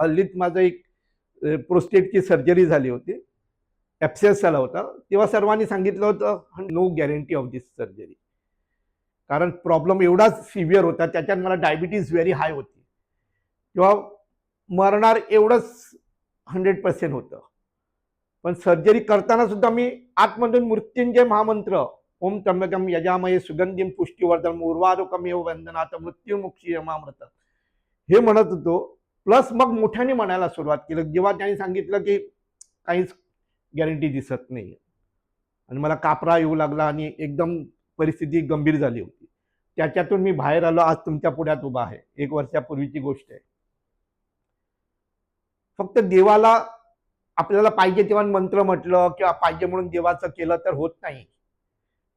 हल्लीच माझं एक प्रोस्टेटची सर्जरी झाली होती. ॲप्सेस झाला होता. तेव्हा सर्वांनी सांगितलं होतं no guarantee of this surgery कारण प्रॉब्लेम एवढाच सिव्हिअर होता त्याच्यात मला डायबिटीज व्हेरी हाय होती. किंवा मरणार एवढंच हंड्रेड पर्सेंट होतं. पण सर्जरी करताना सुद्धा मी आतमधून मृत्युंजय महामंत्र ओम त्र्यंबकम यजामये सुगंधीम पुष्टीवर्धन उर्वारुकमेव वंदनाथ मृत्युमुक्षी यमामृत हे म्हणत होतो. प्लस मग मोठ्याने म्हणायला सुरुवात केलं. जेव्हा त्यांनी सांगितलं की काहीच गॅरंटी दिसत नाही आणि मला कापरा येऊ लागला आणि एकदम परिस्थिती गंभीर झाली होती. त्याच्यातून मी बाहेर आलो. आज तुमच्या पुढ्यात उभा आहे. एक वर्षापूर्वीची गोष्ट आहे. फक्त देवाला आपल्याला पाहिजे तेव्हा मंत्र म्हटलं किंवा पाहिजे म्हणून देवाचं केलं तर होत नाही.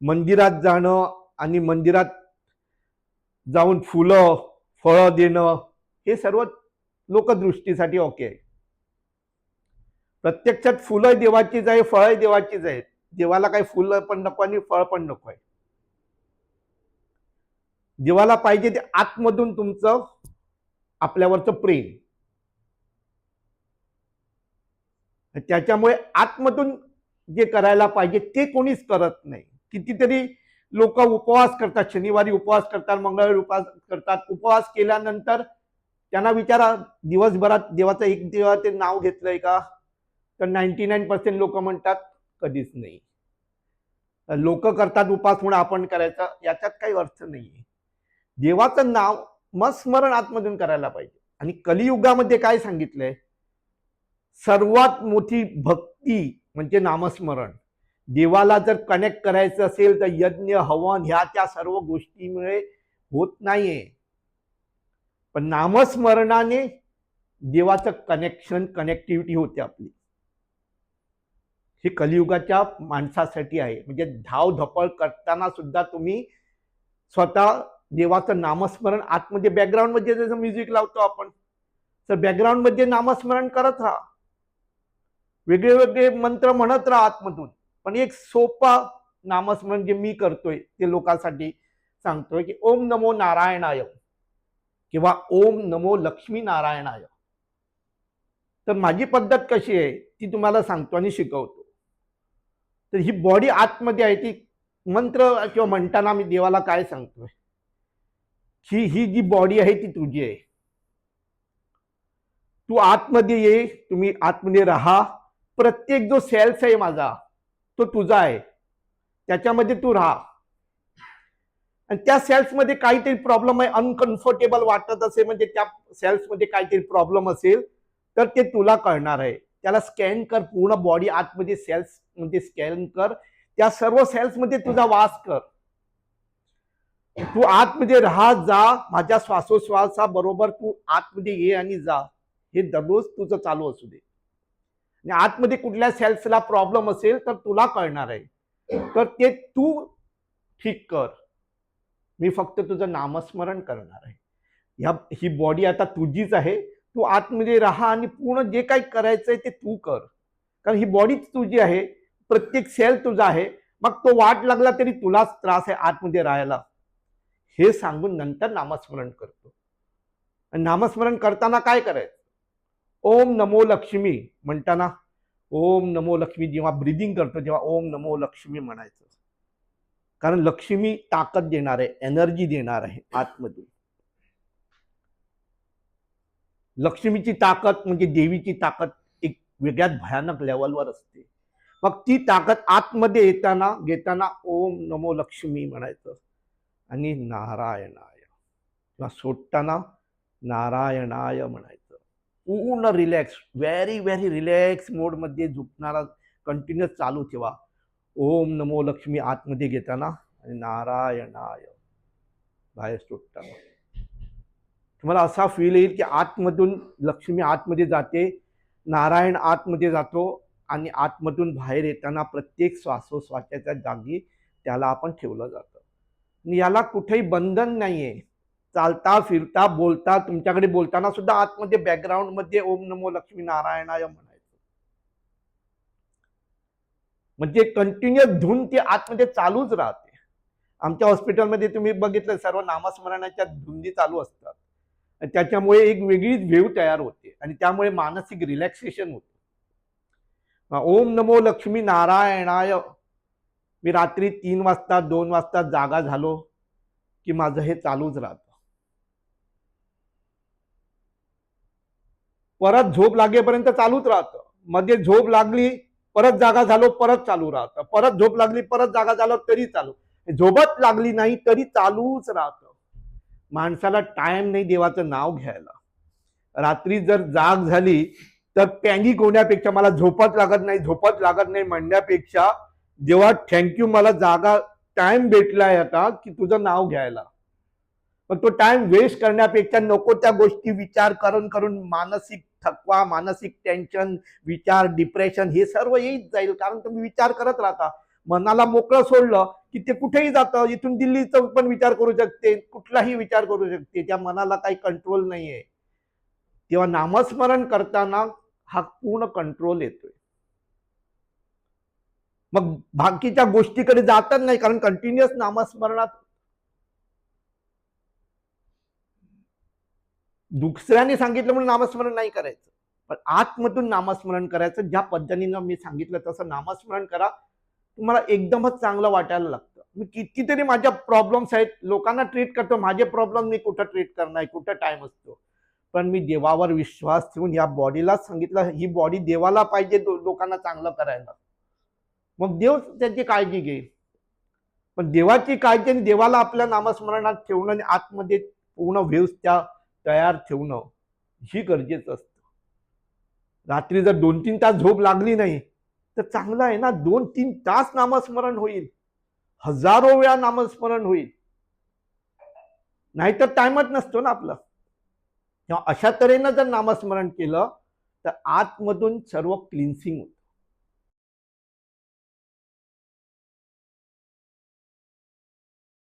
मंदिरात जाणं आणि मंदिरात जाऊन फुलं फळं देणं हे सर्व लोकदृष्टीसाठी ओके आहे. प्रत्यक्षात फुलं देवाचीच आहे फळं देवाचीच आहेत. देवाला काही फुलं पण नको आणि फळ पण नको आहे. देवाला पाहिजे ते आतमधून तुमचं आपल्यावरचं प्रेम. त्याच्यामुळे आतमधून जे करायला पाहिजे ते कोणीच करत नाही. कितीतरी लोक उपवास करतात शनिवारी उपवास करतात मंगळवारी उपवास करतात. उपवास केल्यानंतर त्यांना विचारा दिवसभरात देवाचं एक देवा ते नाव घेतलंय का? तर नाईन्टी नाईन पर्सेंट लोक म्हणतात कधीच नाही. लोक करतात उपास म्हणून आपण करायचा याच्यात काही अर्थ नाहीये. देवाचं नाव मस्मरण आतमधून करायला पाहिजे. आणि कलियुगामध्ये काय सांगितलंय? सर्वात मोठी भक्ती म्हणजे नामस्मरण. देवाला जर कनेक्ट करायचं असेल तर यज्ञ हवन ह्या त्या सर्व गोष्टीमुळे होत नाहीये. पण नामस्मरणाने देवाचं कनेक्शन कनेक्टिव्हिटी होते आपली. हे कलियुगाच्या माणसासाठी आहे. म्हणजे धाव धपळ करताना सुद्धा तुम्ही स्वतः देवाचं नामस्मरण आतमध्ये बॅकग्राऊंडमध्ये जसं म्युझिक लावतो आपण तर बॅकग्राऊंडमध्ये नामस्मरण करत राहा. वेगळे वेगळे मंत्र म्हणत राहा आतमधून. पण एक सोपा नामस्मरण जे मी करतोय ते लोकांसाठी सांगतोय की ओम नमो नारायणाय. किंवा ओम नमो लक्ष्मी नारायणाय तर माझी पद्धत कशी आहे ती तुम्हाला सांगतो आणि शिकवतो. तर ही बॉडी आतमध्ये आहे ती मंत्र किंवा म्हणताना मी देवाला काय सांगतोय? की ही जी बॉडी आहे ती तुझी आहे. तू आतमध्ये ये तुम्ही आतमध्ये राहा. प्रत्येक जो सेल्स आहे माझा तो तुझा आहे. त्याच्यामध्ये तू राहा. आणि त्या सेल्समध्ये काहीतरी प्रॉब्लेम आहे अनकम्फर्टेबल वाटत असेल म्हणजे त्या सेल्समध्ये काहीतरी प्रॉब्लेम असेल तर ते तुला कळणार आहे. त्याला स्कॅन कर पूर्ण बॉडी आतमध्ये सेल्समध्ये स्कॅन कर. त्या सर्व सेल्समध्ये तुझा वास कर. तू आतमध्ये राहा जा. माझ्या श्वासोश्वासा बरोबर तू आतमध्ये ये आणि जा. हे दररोज तुझं चालू असू दे. आणि आतमध्ये कुठल्या सेल्सला प्रॉब्लेम असेल तर तुला कळणार आहे. तर ते तू ठीक कर. मी फक्त तुझं नामस्मरण करणार आहे. ह्या ही बॉडी आता तुझीच आहे. तू आतमध्ये राहा आणि पूर्ण जे काही करायचं आहे ते तू कर. कारण ही बॉडीच तुझी आहे. प्रत्येक सेल तुझा आहे. मग तो वाट लागला तरी तुलाच त्रास आहे आतमध्ये राहायला. हे सांगून नंतर नामस्मरण करतो. आणि नामस्मरण करताना काय करायचं? ओम नमो लक्ष्मी म्हणताना ओम नमो लक्ष्मी जेव्हा ब्रिदिंग करतो तेव्हा ओम नमो लक्ष्मी म्हणायचं. कारण लक्ष्मी ताकद देणार आहे एनर्जी देणार आहे आतमधून लक्ष्मीची ताकद म्हणजे देवीची ताकद एक वेगळ्याच भयानक लेवलवर असते. मग ती ताकद आतमध्ये येताना घेताना ओम नमो लक्ष्मी म्हणायचं. आणि नारायणाय. किंवा सोडताना नारायणाय म्हणायचं. पूर्ण रिलॅक्स व्हेरी व्हेरी रिलॅक्स मोडमध्ये झुकणारा कंटिन्युअस चालू ठेवा. ओम नमो लक्ष्मी आतमध्ये घेताना आणि नारायणाय. बाहेर सुटताना तुम्हाला असा फील येईल की आतमधून लक्ष्मी आतमध्ये जाते नारायण आतमध्ये जातो आणि आतमधून बाहेर येताना प्रत्येक श्वासोश्वासाच्या जागी त्याला आपण ठेवलं जातं. आणि याला कुठेही बंधन नाही आहे चालता फिरता बोलता तुमच्याकडे बोलताना सुद्धा आतमध्ये बॅकग्राऊंडमध्ये ओम नमो लक्ष्मी नारायणाय म्हणा. म्हणजे कंटिन्युअस धून ती आतमध्ये चालूच राहते. आमच्या हॉस्पिटलमध्ये तुम्ही बघितलं सर्व नामस्मरणाच्या धुंदी चालू असतात. त्याच्यामुळे एक वेगळीच वेव तयार होते आणि त्यामुळे मानसिक रिलॅक्सेशन होते. ओम नमो लक्ष्मी नारायणाय. मी रात्री तीन वाजता दोन वाजता जागा झालो की माझं हे चालूच राहतं. परत झोप लागेपर्यंत चालूच राहतं. मध्ये झोप लागली परत जागा झालो परत चालू राहतं. परत झोप लागली परत जागा झालो तरी चालू. झोपत लागली नाही तरी चालूच राहतं. माणसाला टाइम नाही देवाचं नाव घ्यायला. रात्री जर जाग झाली तर पॅनिक होण्यापेक्षा मला झोपत लागत नाही झोपत लागत नाही म्हणण्यापेक्षा जेव्हा थँक्यू मला जागा टाइम भेटलाय आता की तुझं नाव घ्यायला. पण तो टाइम वेस्ट करण्यापेक्षा नको त्या गोष्टी विचार करून करून मानसिक थकवा मानसिक टेन्शन विचार डिप्रेशन हे सर्व येत जाईल. कारण तुम्ही विचार करत राहता. मनाला मोकळं सोडलं की ते कुठेही जातं. इथून दिल्लीचं पण विचार करू शकते. कुठलाही विचार करू शकते. त्या मनाला काही कंट्रोल नाहीये. तेव्हा नामस्मरण करताना हा पूर्ण कंट्रोल येतोय. मग बाकीच्या गोष्टीकडे जातच नाही. कारण कंटिन्युअस नामस्मरणात दुसऱ्याने सांगितलं म्हणून नामस्मरण नाही करायचं. पण आतमधून नामस्मरण करायचं. ज्या पद्धतीनं मी सांगितलं तसं नामस्मरण करा. तुम्हाला एकदमच चांगलं वाटायला लागतं. मी कितीतरी माझ्या प्रॉब्लेम्स आहेत. लोकांना ट्रीट करतो. माझे प्रॉब्लेम मी कुठं ट्रीट करणार? कुठं टाइम असतो? पण मी देवावर विश्वास ठेवून या बॉडीला सांगितलं. ही बॉडी देवाला पाहिजे. लोकांना चांगलं करायला. मग देव त्याची काळजी घेईल. पण देवाची काळजी आणि देवाला आपल्या नामस्मरणात ठेवणं आणि आतमध्ये पूर्ण व्ह्यूज त्या तयार ठेवणं ही गरजेचं असतं. रात्री जर दोन तीन तास झोप लागली नाही तर चांगलं आहे ना दोन तीन तास नामस्मरण होईल. हजारो वेळा नामस्मरण होईल. नाहीतर टाइमच नसतो ना आपलं. तेव्हा अशा तऱ्हेनं जर नामस्मरण केलं तर आतमधून सर्व क्लिन्सिंग होतं.